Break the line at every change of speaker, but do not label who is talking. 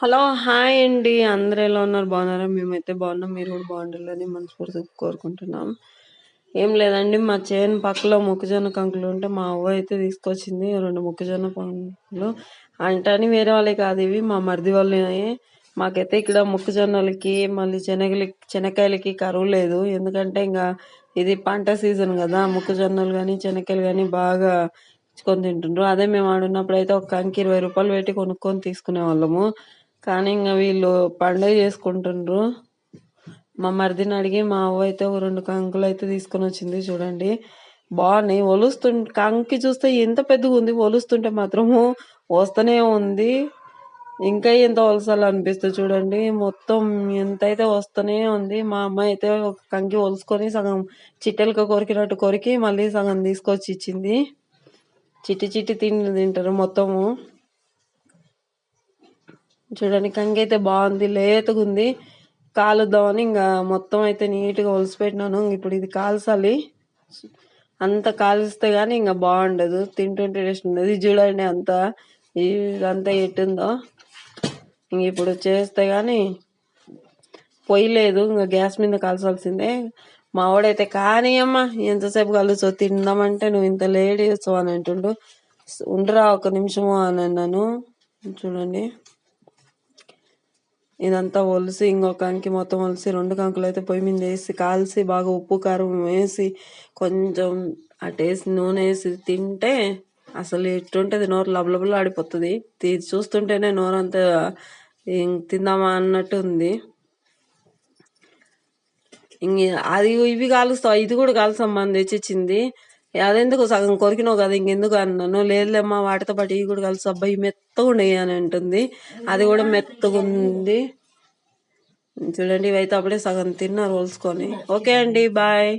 Hello hi అండి. అందరూ ఎలా ఉన్నారు? బాగున్నారా? మేమైతే బాగున్నాం. మీరు కూడా బాగుండాలని మనస్ఫూర్తిగా కోరుకుంటున్నాం. ఏం లేదండి మా చేను పక్కలో మొక్కజొన్న కంకులు ఉంటే మా అవ్వ అయితే తీసుకొచ్చింది. రెండు మొక్కజొన్న పంకులు అంటని వేరే వాళ్ళే కాదు ఇవి మా మరిది వాళ్ళే మాకైతే ఇక్కడ మొక్కజొన్నలకి మళ్ళీ శనగలకి శనక్కాయలకి కరువు లేదు. ఎందుకంటే ఇంకా ఇది పంట సీజన్ కదా. మొక్కజొన్నలు కానీ శనక్కాయలు కానీ బాగా కొని తింటుండ్రు. అదే మేము ఆడున్నప్పుడు అయితే ఒక కంకి ఇరవై రూపాయలు పెట్టి కొనుక్కొని తీసుకునే వాళ్ళము. కానీ ఇంకా వీళ్ళు పండుగ చేసుకుంటుండ్రు. మా మరిదిని అడిగి మా అవ్వ అయితే ఒక రెండు కంకులు అయితే తీసుకొని వచ్చింది చూడండి. బాగున్నాయి. ఒలుస్తు కంకి చూస్తే ఎంత పెద్దగా ఉంది. ఒలుస్తుంటే మాత్రము వస్తూనే ఉంది. ఇంకా ఎంత ఒలసాలు అనిపిస్తుంది చూడండి. మొత్తం ఎంత అయితే వస్తూనే ఉంది. మా అమ్మ అయితే ఒక కంకి ఒలుసుకొని సగం చిట్టెలక కొరికినట్టు కొరికి మళ్ళీ సగం తీసుకొచ్చి ఇచ్చింది. చిట్టి చిట్టి తిండి తింటారు మొత్తము. చూడండి కంకి అయితే బాగుంది లేతగా ఉంది కాలుద్దామని ఇంకా మొత్తం అయితే నీట్గా ఒలిసిపెట్టినాను ఇప్పుడు ఇది కాల్చాలి. అంత కాల్స్తే కానీ ఇంకా బాగుండదు. తింటుంటే టేస్ట్ ఉండదు. ఇది చూడండి అంత. ఇదంతా ఎట్టుందో. ఇంక ఇప్పుడు చేస్తే కానీ పొయ్యి లేదు. ఇంకా గ్యాస్ మీద కాల్చాల్సిందే. మా వాడైతే కానీ అమ్మ ఎంతసేపు కలుసో తిందామంటే నువ్వు ఇంత లేట్ చేస్తావు అని అంటుండు. ఉండరా ఒక నిమిషము అని అన్నాను. చూడండి. ఇదంతా ఒలిసి ఇంకొక కంకి మొత్తం ఒలిసి రెండు కంకులు అయితే పొయ్యి మీద వేసి కాల్చి బాగా ఉప్పు కారం వేసి కొంచెం అటేసి నూనె వేసి తింటే అసలు ఎట్టుంటుంది నోరు లబలబలు ఆడిపోతుంది. చూస్తుంటేనే నోరు అంతా తిందామా అన్నట్టు ఉంది. ఇంక అది ఇవి కాలుస్తావు? ఇది కూడా కాలుస్తామ్మా అని తెచ్చిచ్చింది. అదెందుకు సగం కొరికినావు కదా ఇంకెందుకు అన్నాను లేదులేమ్మా వాటితో పాటు ఇవి కూడా కలిసి అబ్బాయి మెత్తగా ఉన్నాయి అని అంటుంది. అది కూడా మెత్తగా ఉంది. చూడండి ఇవైతే అప్పుడే సగం తిన్నారు వలుసుకొని ఓకే అండి బాయ్.